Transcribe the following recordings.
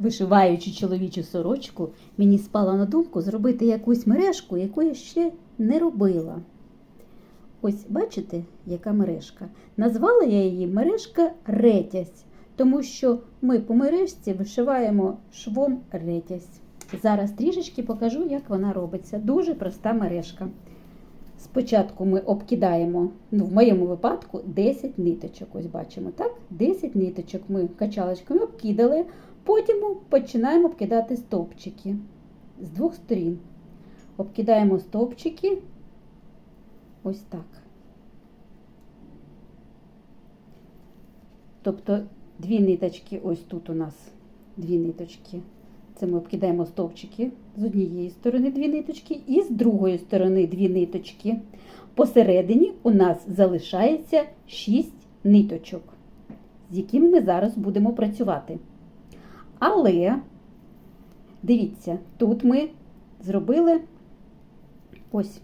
Вишиваючи чоловічу сорочку, мені спало на думку зробити якусь мережку, яку я ще не робила. Ось бачите, яка мережка. Назвала я її мережка ретязь, тому що ми по мережці вишиваємо швом ретязь. Зараз трішечки покажу, як вона робиться. Дуже проста мережка. Спочатку ми обкидаємо, ну, в моєму випадку, 10 ниточок. Ось бачимо, так? 10 ниточок ми качалочками обкидали, потім починаємо обкидати стовпчики з двох сторін. Обкидаємо стовпчики ось так. Тобто дві ниточки, ось тут у нас дві ниточки. Це ми обкидаємо стовпчики з однієї сторони дві ниточки, і з другої сторони дві ниточки. Посередині у нас залишається 6 ниточок, з якими ми зараз будемо працювати. Але, дивіться, тут ми зробили ось.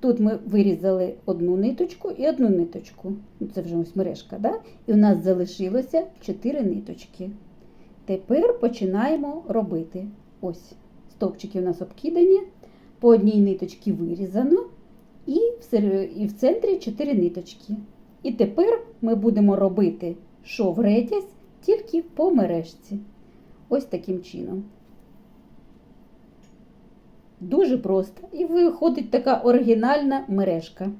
Тут ми вирізали одну ниточку і одну ниточку. Це вже ось мережка, да? і у нас залишилося 4 ниточки. Тепер починаємо робити. Ось стовпчики у нас обкидані, по одній ниточці вирізано, і в центрі 4 ниточки. І тепер ми будемо робити шов ретязь тільки по мережці. Ось таким чином. Дуже просто. І виходить така оригінальна мережка.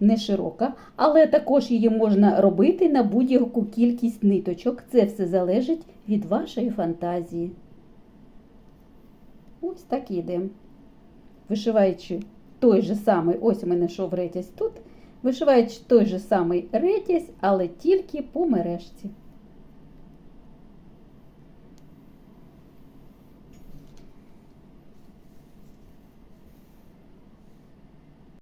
Не широка, але також її можна робити на будь-яку кількість ниточок. Це все залежить від вашої фантазії. Ось так йдемо. Вишиваючи той же самий, ось у мене шов ретязь тут, вишиваючи той же самий ретязь, але тільки по мережці.